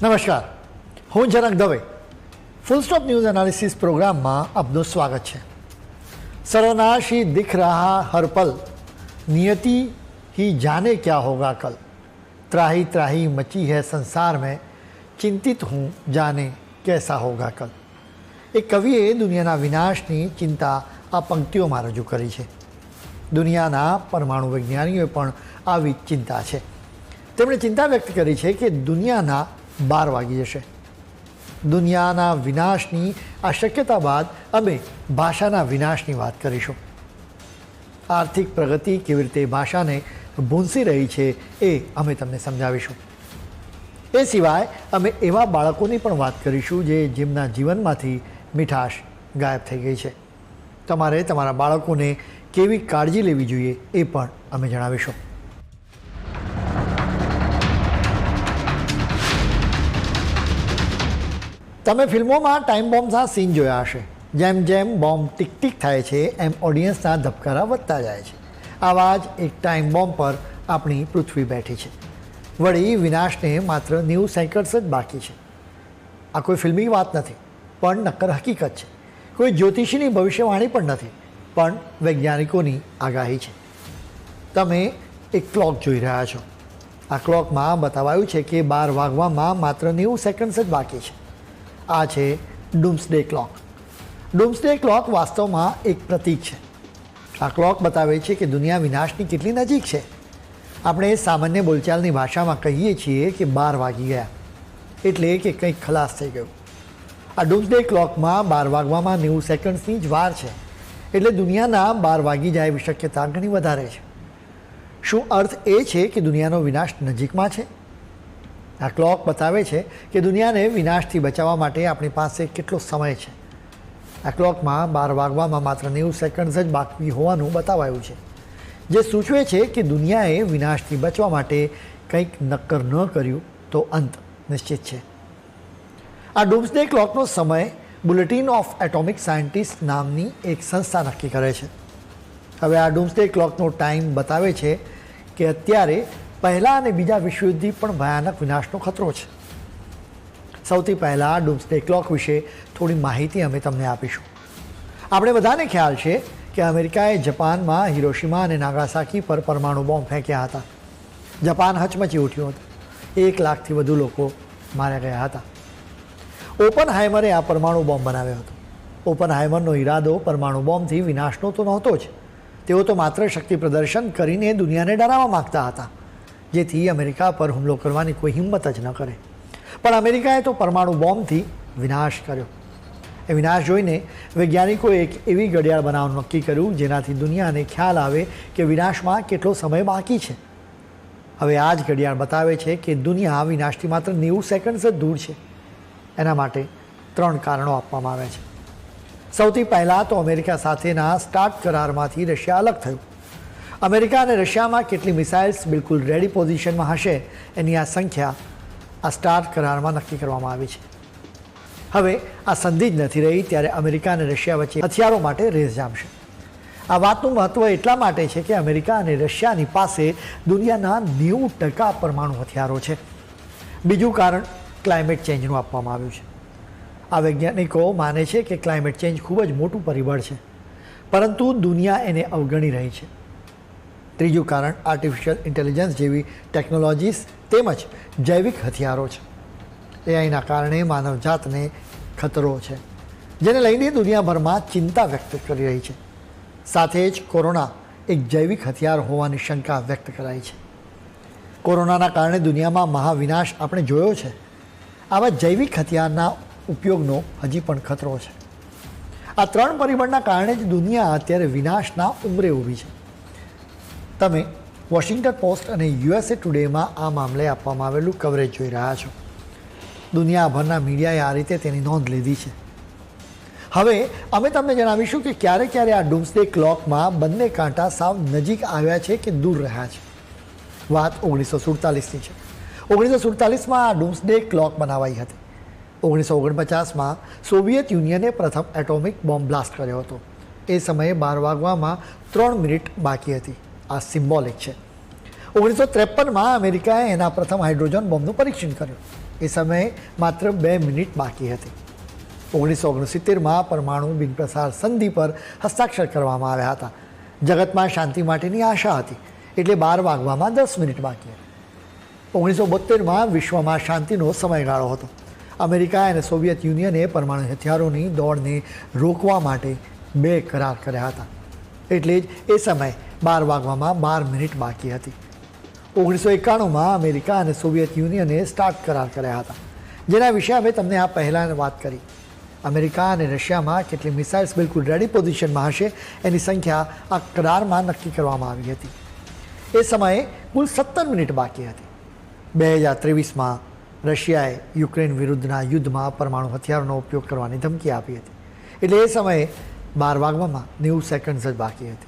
નમસ્કાર હું Janak Dave full stop news analysis પ્રોગ્રામમાં આપનું સ્વાગત છે સર્વનાશ ही दिख रहा हर पल नियति ही जाने क्या होगा कल त्राही त्राही मची है संसार में चिंतित हूँ जाने कैसा होगा कल એક કવિએ દુનિયાના વિનાશની ચિંતા આ પંક્તિઓમાં રજૂ કરી છે દુનિયાના પરમાણુ વૈજ્ઞાનિકોએ પણ આવી જ ચિંતા છે તેમણે ચિંતા વ્યક્ત કરી છે કે દુનિયાના બાર વાગી જશે. દુનિયાના વિનાશની આ શક્યતા બાદ અમે ભાષાના વિનાશની વાત કરીશું. આર્થિક પ્રગતિ કેવી રીતે ભાષાને ભૂંસી રહી છે એ અમે તમને સમજાવીશું. એ સિવાય અમે એવા બાળકોની પણ વાત કરીશું જે જેમના જીવનમાંથી મીઠાશ ગાયબ થઈ ગઈ છે. તમારે તમારા બાળકોને કેવી કાળજી લેવી જોઈએ એ પણ અમે જણાવીશું. તમે ફિલ્મોમાં ટાઈમ બોમ્બના સીન જોયા હશે. જેમ જેમ બોમ્બ ટીક ટીક થાય છે, એમ ઓડિયન્સના ધબકારા વધતા જાય છે. આવા જ એક ટાઈમ બોમ્બ પર આપણી પૃથ્વી બેઠી છે. વળી વિનાશને માત્ર નેવું સેકન્ડ્સ જ બાકી છે. આ કોઈ ફિલ્મી વાત નથી, પણ નક્કર હકીકત છે. કોઈ જ્યોતિષીની ભવિષ્યવાણી પણ નથી, પણ વૈજ્ઞાનિકોની આગાહી છે. તમે એક ક્લોક જોઈ રહ્યા છો. આ ક્લોકમાં બતાવાયું છે કે બાર વાગવામાં માત્ર નેવું સેકન્ડ્સ જ બાકી છે. આ છે ડુમ્સડે ક્લોક. ડુમ્સડે ક્લોક વાસ્તવમાં એક પ્રતીક છે. આ ક્લોક બતાવે છે કે દુનિયા વિનાશની કેટલી નજીક છે. આપણે સામાન્ય બોલચાલની ભાષામાં કહીએ છીએ કે બાર વાગી ગયા. એટલે કે કંઈક ખલાસ થઈ ગયું. આ ડુમ્સડે ક્લોકમાં બાર વાગવામાં નેવું સેકન્ડ્સની જ વાર છે. એટલે દુનિયાના બાર વાગી જાય એવી શક્યતા ઘણી વધારે છે. શું અર્થ એ છે કે દુનિયાનો વિનાશ નજીકમાં છે? આ ક્લોક બતાવે છે કે દુનિયાને વિનાશથી બચાવવા માટે આપણી પાસે કેટલો સમય છે. આ ક્લોકમાં બાર વાગવામાં માત્ર નેવું સેકન્ડ્સ જ બાકી હોવાનું બતાવાયું છે. જે સૂચવે છે કે દુનિયાએ વિનાશથી બચવા માટે કંઈક નક્કર ન કર્યું તો અંત નિશ્ચિત છે. આ ડૂમ્સડે ક્લોકનો સમય બુલેટિન ઓફ એટોમિક સાયન્ટિસ્ટ નામની એક સંસ્થા નક્કી કરે છે. હવે આ ડૂમ્સડે ક્લોકનો ટાઈમ બતાવે છે કે અત્યારે પહેલાં અને બીજા વિશ્વયુદ્ધથી પણ ભયાનક વિનાશનો ખતરો છે. સૌથી પહેલાં ડુમ્સડે ક્લોક વિશે થોડી માહિતી અમે તમને આપીશું. આપણે બધાને ખ્યાલ છે કે અમેરિકાએ જપાનમાં હિરોશિમા અને નાગાસાકી પર પરમાણુ બોમ્બ ફેંક્યા હતા. જપાન હચમચી ઉઠ્યું હતું. એક લાખથી વધુ લોકો માર્યા ગયા હતા. ઓપન હાઇમરે આ પરમાણુ બોમ્બ બનાવ્યો હતો. ઓપન હાઇમરનો ઈરાદો પરમાણુ બોમ્બથી વિનાશનો તો નહોતો જ. તેઓ તો માત્ર શક્તિ પ્રદર્શન કરીને દુનિયાને ડરાવવા માગતા હતા. જેથી અમેરિકા પર હુમલો કરવાની કોઈ હિંમત જ ન કરે. પણ અમેરિકાએ તો પરમાણુ બોમ્બથી વિનાશ કર્યો. એ વિનાશ જોઈને વૈજ્ઞાનિકોએ એક એવી ઘડિયાળ બનાવવાનું નક્કી કર્યું, જેનાથી દુનિયાને ખ્યાલ આવે કે વિનાશમાં કેટલો સમય બાકી છે. હવે આ જ ઘડિયાળ બતાવે છે કે દુનિયા વિનાશથી માત્ર નેવું સેકન્ડ્સ જ દૂર છે. એના માટે ત્રણ કારણો આપવામાં આવ્યા છે. સૌથી પહેલાં તો અમેરિકા સાથેના સ્ટાર્ટ કરારમાંથી રશિયા અલગ થયું. અમેરિકા અને રશિયામાં કેટલી મિસાઇલ્સ બિલકુલ રેડી પોઝિશનમાં હશે એની આ સંખ્યા આ સ્ટાર્ટ કરારમાં નક્કી કરવામાં આવી છે. હવે આ સંધિ જ નથી રહી ત્યારે અમેરિકા અને રશિયા વચ્ચે હથિયારો માટે રેસ જામશે આ વાતનું મહત્ત્વ એટલા માટે છે કે અમેરિકા અને રશિયાની પાસે દુનિયાના નેવું ટકા પરમાણુ હથિયારો છે. બીજું કારણ ક્લાઇમેટ ચેન્જનું આપવામાં આવ્યું છે. આ વૈજ્ઞાનિકો માને છે કે ક્લાઇમેટ ચેન્જ ખૂબ જ મોટું પરિબળ છે. પરંતુ દુનિયા એને અવગણી રહી છે. ત્રીજું કારણ આર્ટિફિશિયલ ઇન્ટેલિજન્સ જેવી ટેકનોલોજીસ તેમજ જૈવિક હથિયારો છે. એઆઈના કારણે માનવજાતને ખતરો છે, જેને લઈને દુનિયાભરમાં ચિંતા વ્યક્ત કરી રહી છે. સાથે જ કોરોના એક જૈવિક હથિયાર હોવાની શંકા વ્યક્ત કરાઈ છે. કોરોનાના કારણે દુનિયામાં મહાવિનાશ આપણે જોયો છે. આવા જૈવિક હથિયારના ઉપયોગનો હજી પણ ખતરો છે. આ ત્રણ પરિબળના કારણે જ દુનિયા અત્યારે વિનાશના ઉમરે ઊભી છે. તમે વોશિંગ્ટન પોસ્ટ અને યુએસએ ટુડેમાં આ મામલે આપવામાં આવેલું કવરેજ જોઈ રહ્યા છો. દુનિયાભરના મીડિયાએ આ રીતે તેની નોંધ લીધી છે. હવે અમે તમને જણાવીશું કે ક્યારે ક્યારે આ ડૂમ્સડે ક્લોકમાં બંને કાંટા સાવ નજીક આવ્યા છે કે દૂર રહ્યા છે. વાત ઓગણીસો સુડતાલીસની છે. ઓગણીસો સુડતાલીસમાં આ ડૂમ્સડે ક્લોક બનાવાઈ હતી. ઓગણીસો ઓગણપચાસમાં સોવિયત યુનિયને પ્રથમ એટોમિક બોમ્બ બ્લાસ્ટ કર્યો હતો. એ સમયે બાર વાગવામાં ત્રણ મિનિટ બાકી હતી. આ સિમ્બોલિક છે. ઓગણીસો ત્રેપનમાં અમેરિકાએ એના પ્રથમ હાઇડ્રોજન બોમ્બનું પરીક્ષણ કર્યું. એ સમયે માત્ર બે મિનિટ બાકી હતી. ઓગણીસો ઓગણસિત્તેરમાં પરમાણુ બિનપ્રસાર સંધિ પર હસ્તાક્ષર કરવામાં આવ્યા હતા. જગતમાં શાંતિ માટેની આશા હતી. એટલે બાર વાગવામાં દસ મિનિટ બાકી હતી. ઓગણીસો બોતેરમાં વિશ્વમાં શાંતિનો સમયગાળો હતો. અમેરિકા અને સોવિયત યુનિયને પરમાણુ હથિયારોની દોડને રોકવા માટે બે કરાર કર્યા હતા. એટલે જ એ સમયે બાર વાગવામાં બાર મિનિટ બાકી હતી. ઓગણીસો એકાણુંમાં અમેરિકા અને સોવિયત યુનિયને સ્ટાર્ટ કરાર કર્યા હતા. જેના વિશે અમે તમને આ પહેલાં વાત કરી. અમેરિકા અને રશિયામાં કેટલી મિસાઇલ્સ બિલકુલ રેડી પોઝિશનમાં હશે એની સંખ્યા આ કરારમાં નક્કી કરવામાં આવી હતી. એ સમયે કુલ સત્તર મિનિટ બાકી હતી. બે હજાર ત્રેવીસમાં રશિયાએ યુક્રેન વિરુદ્ધના યુદ્ધમાં પરમાણુ હથિયારોનો ઉપયોગ કરવાની ધમકી આપી હતી. એટલે એ સમયે બાર વાગવામાં નેવું સેકન્ડ્સ જ બાકી હતી.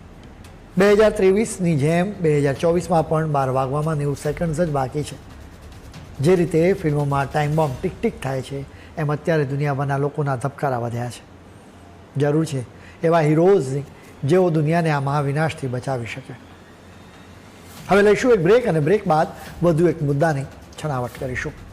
બે હજાર ત્રેવીસની જેમ બે હજાર ચોવીસમાં પણ બાર વાગવામાં નેવું સેકન્ડ્સ જ બાકી છે. જે રીતે ફિલ્મોમાં ટાઈમ બોમ્બ ટીક ટીક થાય છે, એમ અત્યારે દુનિયાભરના લોકોના ધબકારા વધ્યા છે. જરૂર છે, એવા હીરોઝની જેઓ દુનિયાને આ મહાવિનાશથી બચાવી શકે. હવે લઈશું એક બ્રેક અને બ્રેક બાદ વધુ એક મુદ્દાની છણાવટ કરીશું.